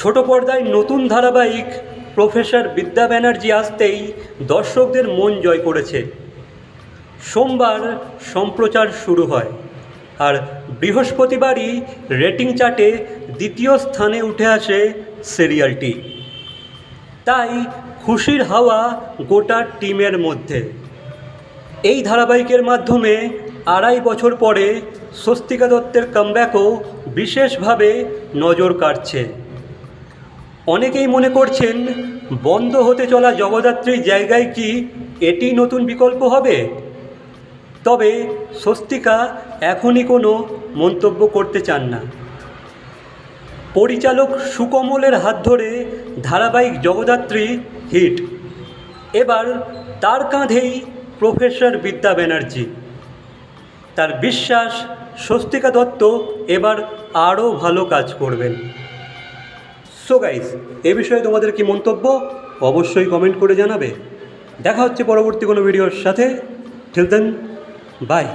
ছোট পর্দায় নতুন ধারাবাহিক প্রফেসর বিদ্যা ব্যানার্জি আসতেই দর্শকদের মন জয় করেছে। সোমবার সম্প্রচার শুরু হয় আর বৃহস্পতিবারই রেটিং চার্টে দ্বিতীয় স্থানে উঠে আসে সিরিয়ালটি। তাই খুশির হাওয়া গোটা টিমের মধ্যে। এই ধারাবাহিকের মাধ্যমে আড়াই বছর পরে স্বস্তিকা দত্তের কামব্যাকও বিশেষভাবে নজর কাটছে অনেকেই মনে করছেন, বন্ধ হতে চলা জগদ্ধাত্রীর জায়গায় কি এটি নতুন বিকল্প হবে? তবে স্বস্তিকা এখনই কোনো মন্তব্য করতে চান না। পরিচালক সুকমলের হাত ধরে ধারাবাহিক জগদ্ধাত্রী হিট। এবার তার কাঁধেই প্রফেসর বিদ্যা ব্যানার্জি। তার বিশ্বাস, স্বস্তিকা দত্ত এবার আরও ভালো কাজ করবেন। সো গাইস এ বিষয়ে তোমাদের কি মন্তব্য? অবশ্যই কমেন্ট করে জানাবে। দেখা হচ্ছে পরবর্তী কোনো ভিডিওর সাথে। ঠিক দেন বাই